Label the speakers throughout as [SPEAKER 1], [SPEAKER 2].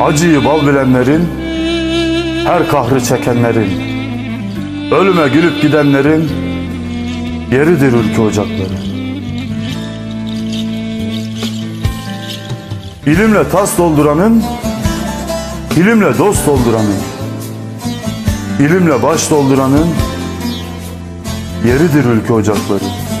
[SPEAKER 1] Acıyı bal bilenlerin, her kahrı çekenlerin, ölüme gülüp gidenlerin yeridir ülke ocakları. İlimle tas dolduranın, ilimle dost dolduranın, ilimle baş dolduranın yeridir ülke ocakları.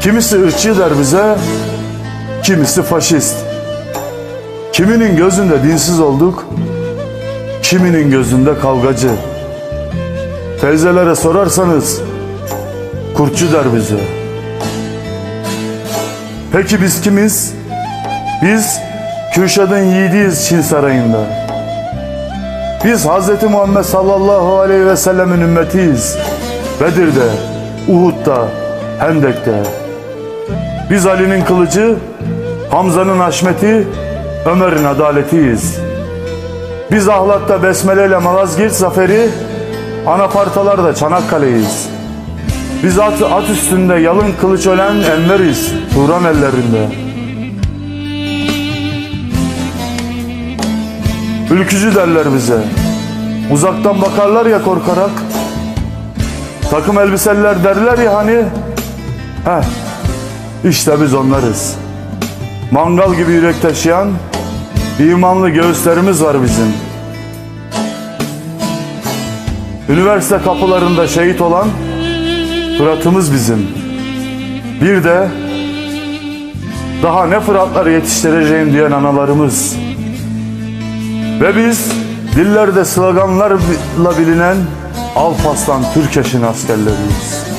[SPEAKER 1] Kimisi ırkçı der bize, kimisi faşist. Kiminin gözünde dinsiz olduk, kiminin gözünde kavgacı. Teyzelere sorarsanız, kurtçu der bize. Peki biz kimiz? Biz Kürşad'ın yiğidiyiz Çin sarayında. Biz Hz. Muhammed sallallahu aleyhi ve sellemin ümmetiyiz. Bedir'de, Uhud'da, Hendek'te. Biz Ali'nin kılıcı, Hamza'nın haşmeti, Ömer'in adaletiyiz. Biz Ahlat'ta Besmele ile Malazgirt zaferi, Anapartalar'da Çanakkale'yiz. Biz at, at üstünde yalın kılıç ölen Enver'iz, Turan ellerinde. Ülkücü derler bize. Uzaktan bakarlar ya korkarak. Takım elbiseliler derler ya hani. Heh, işte biz onlarız. Mangal gibi yürek taşıyan, imanlı göğüslerimiz var bizim. Üniversite kapılarında şehit olan Fırat'ımız bizim. Bir de daha ne Fıratlar yetiştireceğim diyen analarımız. Ve biz dillerde sloganlarla bilinen Alparslan Türkeş'in askerleriyiz.